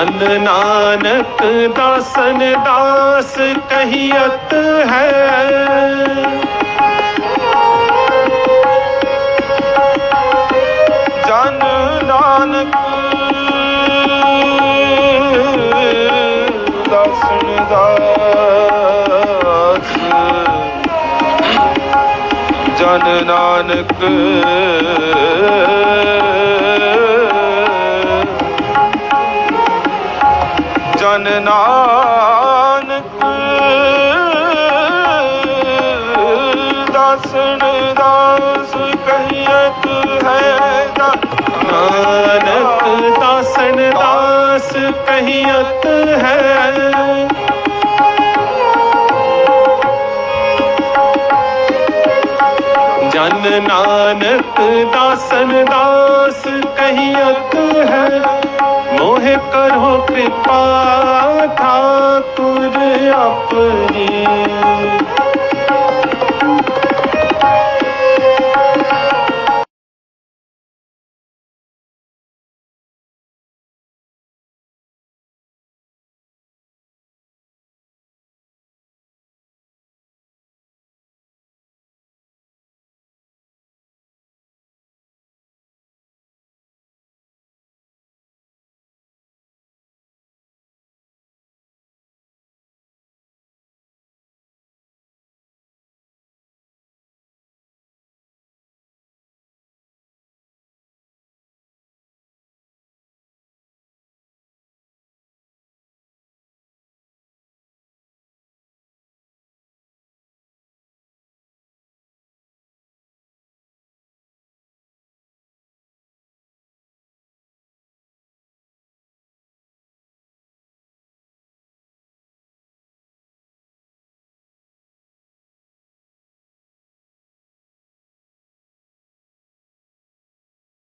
ਜਨ ਨਾਨਕ ਦਾਸਨ ਦਾਸ ਕਹੀਅਤ ਹੈ। ਜਨ ਨਾਨਕ ਦਾਸਨ ਦਾਸ। ਜਨ ਨਾਨਕ ਜਨ ਨਾਨਕ ਦਾਸਨ ਦਾਸ ਕਹੀਤ ਹੈ ਨਾਨਕ ਦਾਸਨ ਦਾਸ ਕਹੀਤ ਹੈ। ਜਨ ਨਾਨਕ ਦਾਸਨ ਦਾਸ ਕਹੀਤ ਹੈ। ਮੋਹਿ ਕਰੋ ਕਿਰਪਾ ਠਾਕੁਰ ਆਪਣੀ।